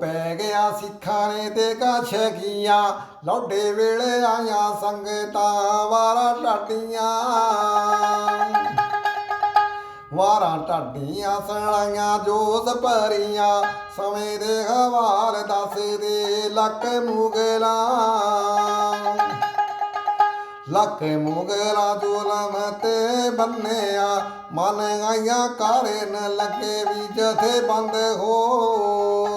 ਪੈ ਗਿਆ ਸਿੱਖਾਂ ਨੇ ਤੇ ਕਾਛਕੀਆਂ ਲੌਡੇ ਵੇਲੇ ਆਈਆਂ ਸੰਗਤਾਂ, ਵਾਰਾ ਟਾਟੀਆਂ ਵਾਰਾਂ ਢਾਡੀਆਂ ਸਣਾਈਆਂ ਜੋਤ ਭਰੀਆਂ, ਸਮੇਂ ਦੇ ਹਵਾਲ ਦੱਸਦੇ ਲੱਕ ਮੁਗਲਾਂ। ਲੱਕ ਮੁਗਲਾ ਜ਼ੁਲਮ ਤੇ ਬੰਨਿਆ, ਮਨ ਆਈਆਂ ਕਾਰਨ ਲੱਗੇ ਵੀ ਜਥੇ ਬੰਦ ਹੋ।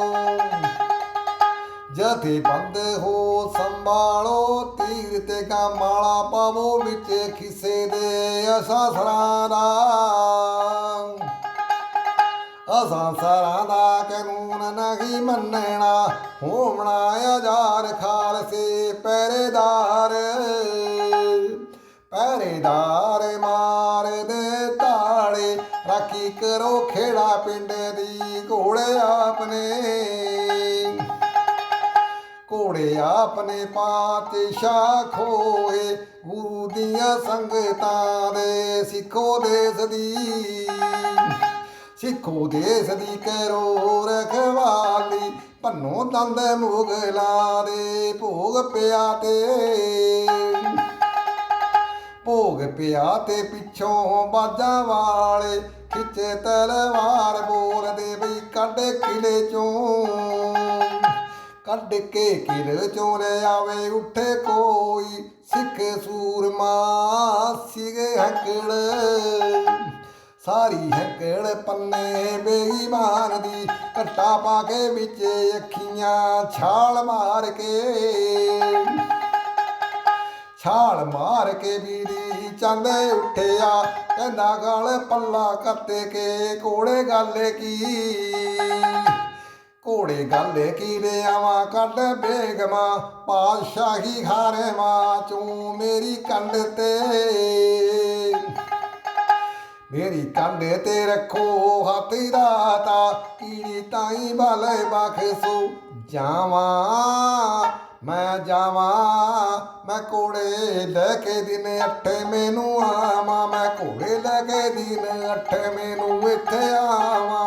ਜਥੇ ਬੰਦ ਹੋ ਸੰਭਾਲੋ, ਤੀਰ ਤੇ ਕਾ ਮਾਲਾ ਪਾਵੋ ਵਿੱਚ ਖਿਸੇ ਦੇ ਅਸਾਸਰਾਂ ਦਾ। ਅਸਾਂ ਸਰਾਂ ਦਾ ਕਾਨੂੰਨ ਨਹੀਂ ਮੰਨਣਾ, ਹੋਮਣਾ ਆਜ਼ਾਰ ਖਾਲਸੇ ਪਹਿਰੇਦਾਰ। ਪਹਿਰੇਦਾਰ ਮਾਰ ਦੇ ਤਾਲੇ, ਰਾਖੀ ਕਰੋ ਖੇੜਾ ਪਿੰਡ ਦੀ ਘੋੜੇ ਆਪਣੇ ਘੋੜੇ ਆਪਣੇ ਪਾਤਸ਼ਾਹ ਖੋਏ, ਗੁਰੂ ਦੀਆਂ ਸੰਗਤਾਂ ਦੇ ਸਿੱਖੋ ਦੇਸ ਦੀ। ਸਿੱਖੋ ਦੇਸ ਦੀ ਕਰੋ ਰਖਵਾਲੀ ਭੰਨੋ ਦੰਦ ਮੁਗਲਾ ਦੇ ਭੋਗ ਪਿਆ ਤੇ ਭੋਗ ਪਿਆ ਤੇ ਪਿੱਛੋਂ ਬਾਜਾਂ ਵਾਲੇ, ਖਿੱਚੇ ਤਲਵਾਰ ਬੋਲਦੇ ਬਈ ਕੱਢ ਕਿਲੇ ਚੋਂ। ਕੱਢ ਕੇ ਕਿਲੇ ਚੋਂ ਲੈ ਆਵੇ ਉੱਠੇ ਕੋਈ। ਸਿੱਖ ਸੂਰਮਾ, ਸਿਗੇ ਹਕੜ। ਸਾਰੀ ਹਕੜ ਪੰਨੇ ਬੇਈਮਾਨ ਦੀ। ਕੱਟਾ ਪਾ ਕੇ ਵਿੱਚ ਅੱਖੀਆਂ ਛਾਲ ਮਾਰ ਕੇ। ਛਾਲ ਮਾਰ ਕੇ ਬੀੜੀ ਚੰਦ ਉੱਠਿਆ। ਕਹਿੰਦਾ ਗਲ ਪੱਲਾ ਕੱਤੇ ਕੇ, ਕੋੜੇ ਗੱਲ ਕੀ? ਘੋੜੇ ਗੱਲ ਕੀ ਲੈ ਕੱਢ ਬੇਗਮਾ, ਪਾਤਸ਼ਾਹੀ ਹਾਰੇ ਮਾਂ ਚੋਂ ਮੇਰੀ ਕੰਡ ਤੇ। ਮੇਰੀ ਕੰਡ ਤੇ ਰੱਖੋ ਹੱਥ ਦਾਤਾ, ਕੀੜੀ ਤਾਈ ਭਲੇ ਬਖਸੋ ਜਾਵਾਂ। ਮੈਂ ਜਾਵਾਂ, ਮੈਂ ਕੋੜੇ ਲੈ ਕੇ ਦਿਨ ਅੱਠੇ ਮੈਨੂੰ ਆਵਾਂ, ਮੈਂ ਕੋੜੇ ਲੈ ਕੇ ਦਿਨ ਅੱਠੇ ਮੈਨੂੰ ਇੱਥੇ ਆਵਾਂ।